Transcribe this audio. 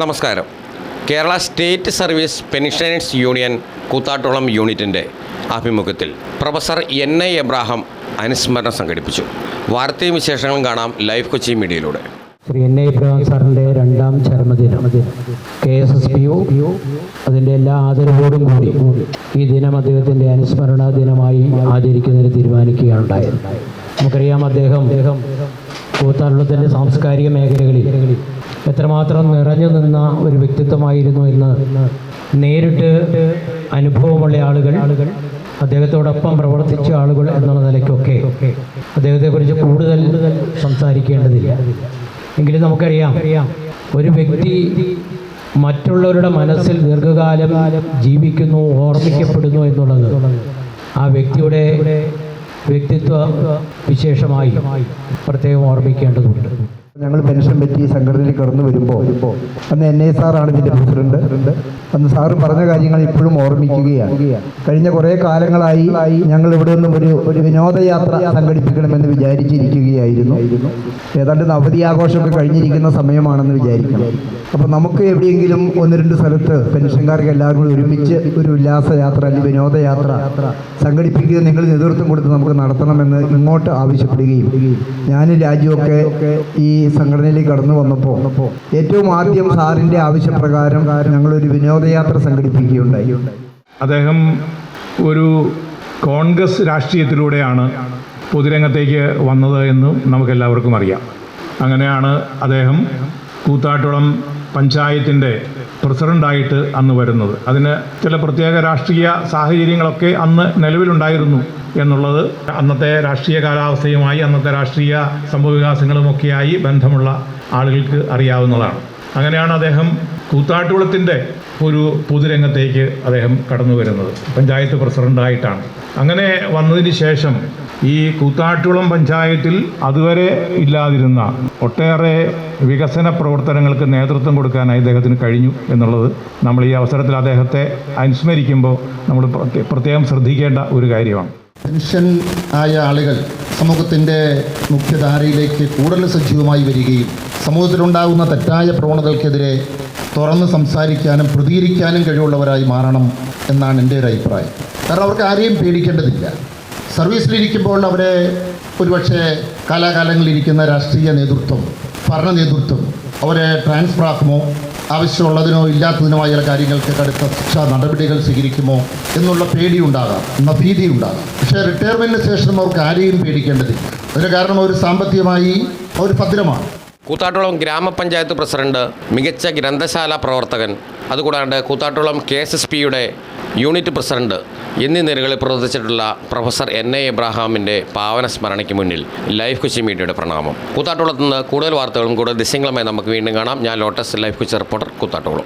നമസ്കാരം. Kerala state service pensioners union Koothattukulam യൂണിറ്റിന്റെ ആഭിമുഖ്യത്തിൽ പ്രൊഫസർ എൻ ഐ എബ്രാഹാം അനുസ്മരണം സംഘടിപ്പിച്ചു. വാർത്തയും വിശേഷങ്ങളും കാണാം ലൈവ് കൊച്ചി മീഡിയയിലൂടെ. ശ്രീ എൻ ഐ ഇബ്രാഹിം സാറിന്റെ രണ്ടാം ചരമദിനം. K S S P U അതിന്റെ എല്ലാ ആദരവോടും കൂടി ഈ ദിനം അദ്ദേഹത്തിന്റെ അനുസ്മരണ ദിനമായി ആചരിക്കുന്നതിന് തീരുമാനിക്കുകയുണ്ടായത് നമുക്കറിയാം അദ്ദേഹം കൂത്താട്ടുളത്തിന്റെ സാംസ്കാരിക മേഖലകളിൽ എത്രമാത്രം നിറഞ്ഞു നിന്ന ഒരു വ്യക്തിത്വമായിരുന്നു എന്ന് നേരിട്ട് അനുഭവമുള്ള ആളുകൾ ആളുകൾ അദ്ദേഹത്തോടൊപ്പം പ്രവർത്തിച്ച ആളുകൾ എന്നുള്ള നിലയ്ക്കൊക്കെ അദ്ദേഹത്തെക്കുറിച്ച് കൂടുതൽ സംസാരിക്കേണ്ടതില്ല. എങ്കിലും നമുക്കറിയാം ഒരു വ്യക്തി മറ്റുള്ളവരുടെ മനസ്സിൽ ദീർഘകാലം ജീവിക്കുന്നു ഓർമ്മിക്കപ്പെടുന്നു എന്നുള്ളത് ആ വ്യക്തിയുടെ വ്യക്തിത്വ വിശേഷമായി പ്രത്യേകം ഓർമ്മിക്കേണ്ടതുണ്ട്. ഞങ്ങൾ പെൻഷൻ പറ്റി സംഘടനയിൽ കടന്നു വരുമ്പോൾ വരുമ്പോൾ അന്ന് എൻ ഐ സാറാണ് ഇതിന്റെ പ്രസിഡന്റ്. അന്ന് സാറ് പറഞ്ഞ കാര്യങ്ങൾ ഇപ്പോഴും ഓർമ്മിക്കുകയാണ്. കഴിഞ്ഞ കുറേ കാലങ്ങളായി ഞങ്ങൾ ഇവിടെ നിന്നും ഒരു ഒരു വിനോദയാത്ര സംഘടിപ്പിക്കണമെന്ന് വിചാരിച്ചിരിക്കുകയായിരുന്നു. ഏതാണ്ട് അവധി ആഘോഷമൊക്കെ കഴിഞ്ഞിരിക്കുന്ന സമയമാണെന്ന് വിചാരിക്കണം അപ്പോൾ നമുക്ക് എവിടെയെങ്കിലും ഒന്ന് രണ്ട് സ്ഥലത്ത് പെൻഷൻകാർക്ക് എല്ലാവരും കൂടി ഒരുമിച്ച് ഒരു ഉല്ലാസയാത്ര അല്ലെങ്കിൽ വിനോദയാത്ര സംഘടിപ്പിക്കുക നിങ്ങൾ നേതൃത്വം കൊടുത്ത് നമുക്ക് നടത്തണമെന്ന് ഇങ്ങോട്ട് ആവശ്യപ്പെടുകയും ഞാനും രാജുവൊക്കെ ഈ സംഘടനയിലേക്ക് കടന്നു വന്നപ്പോൾ ഏറ്റവും ആദ്യം സാറിന്റെ ആവശ്യപ്രകാരം ഞങ്ങളൊരു വിനോദയാത്ര സംഘടിപ്പിക്കുകയുണ്ടായി. അദ്ദേഹം ഒരു കോൺഗ്രസ് രാഷ്ട്രീയത്തിലൂടെയാണ് പൊതുരംഗത്തേക്ക് വന്നത് എന്നും നമുക്കെല്ലാവർക്കും അറിയാം. അങ്ങനെയാണ് അദ്ദേഹം കൂത്താട്ടുളം പഞ്ചായത്തിന്റെ പ്രസിഡന്റായിട്ട് അന്ന് വരുന്നത്. അതിന് ചില പ്രത്യേക രാഷ്ട്രീയ സാഹചര്യങ്ങളൊക്കെ അന്ന് നിലവിലുണ്ടായിരുന്നു എന്നുള്ളത് അന്നത്തെ രാഷ്ട്രീയ കാലാവസ്ഥയുമായി അന്നത്തെ രാഷ്ട്രീയ സംഭവവികാസങ്ങളുമൊക്കെയായി ബന്ധമുള്ള ആളുകൾക്ക് അറിയാവുന്നതാണ്. അങ്ങനെയാണ് അദ്ദേഹം കൂത്താട്ടുകുളത്തിന്റെ ഒരു പൊതുരംഗത്തേക്ക് അദ്ദേഹം കടന്നു വരുന്നത് പഞ്ചായത്ത് പ്രസിഡന്റായിട്ടാണ് അങ്ങനെ വന്നതിന് ശേഷം ഈ കൂത്താട്ടുകുളം പഞ്ചായത്തിൽ അതുവരെ ഇല്ലാതിരുന്ന ഒട്ടേറെ വികസന പ്രവർത്തനങ്ങൾക്ക് നേതൃത്വം കൊടുക്കാനായി അദ്ദേഹത്തിന് കഴിഞ്ഞു എന്നുള്ളത് നമ്മൾ ഈ അവസരത്തിൽ അദ്ദേഹത്തെ അനുസ്മരിക്കുമ്പോൾ നമ്മൾ പ്രത്യേക- ശ്രദ്ധിക്കേണ്ട ഒരു കാര്യമാണ്. പെൻഷൻ ആയ ആളുകൾ സമൂഹത്തിന്റെ മുഖ്യധാരയിലേക്ക് കൂടുതൽ സജീവമായി വരികയും സമൂഹത്തിലുണ്ടാകുന്ന തെറ്റായ പ്രവണതകൾക്കെതിരെ തുറന്ന് സംസാരിക്കാനും പ്രതികരിക്കാനും കഴിവുള്ളവരായി മാറണം എന്നാണ് എന്റെ ഒരു അഭിപ്രായം. കാരണം അവർക്ക് ആരെയും പേടിക്കേണ്ടതില്ല. സർവീസിലിരിക്കുമ്പോൾ അവരെ ഒരുപക്ഷെ കാലാകാലങ്ങളിലിരിക്കുന്ന രാഷ്ട്രീയ നേതൃത്വം ഭരണ നേതൃത്വം അവരെ ട്രാൻസ്ഫർ ആക്കുമോ ആവശ്യമുള്ളതിനോ ഇല്ലാത്തതിനോ ആയ കാര്യങ്ങൾക്ക് കടുത്ത ശിക്ഷാ നടപടികൾ സ്വീകരിക്കുമോ എന്നുള്ള പേടിയുണ്ടാകാം എന്ന ഭീതിയുണ്ടാകാം. പക്ഷേ റിട്ടയർമെന്റിന് ശേഷം അവർക്ക് ആരെയും പേടിക്കേണ്ടതില്ല. അതിന് കാരണം അവർ സാമ്പത്തികമായി അവർ ഭദ്രമാണ്. കൂത്താട്ടുളം ഗ്രാമപഞ്ചായത്ത് പ്രസിഡന്റ് മികച്ച ഗ്രന്ഥശാല പ്രവർത്തകൻ അതുകൂടാണ്ട് കൂത്താട്ടുളം കെ എസ് എസ് പിയുടെ യൂണിറ്റ് പ്രസിഡന്റ് എന്നീ നിലകളിൽ പ്രവർത്തിച്ചിട്ടുള്ള പ്രൊഫസർ എൻ എ എബ്രാഹാമിന്റെ പാവന സ്മരണയ്ക്ക് മുന്നിൽ ലൈഫ് കൊച്ചി മീഡിയയുടെ പ്രണാമം. കൂത്താട്ടോളത്ത് നിന്ന് കൂടുതൽ വാർത്തകളും കൂടുതൽ ദൃശ്യങ്ങളുമായി നമുക്ക് വീണ്ടും കാണാം. ഞാൻ Lotus Life Kochi reporter Koothattukulam.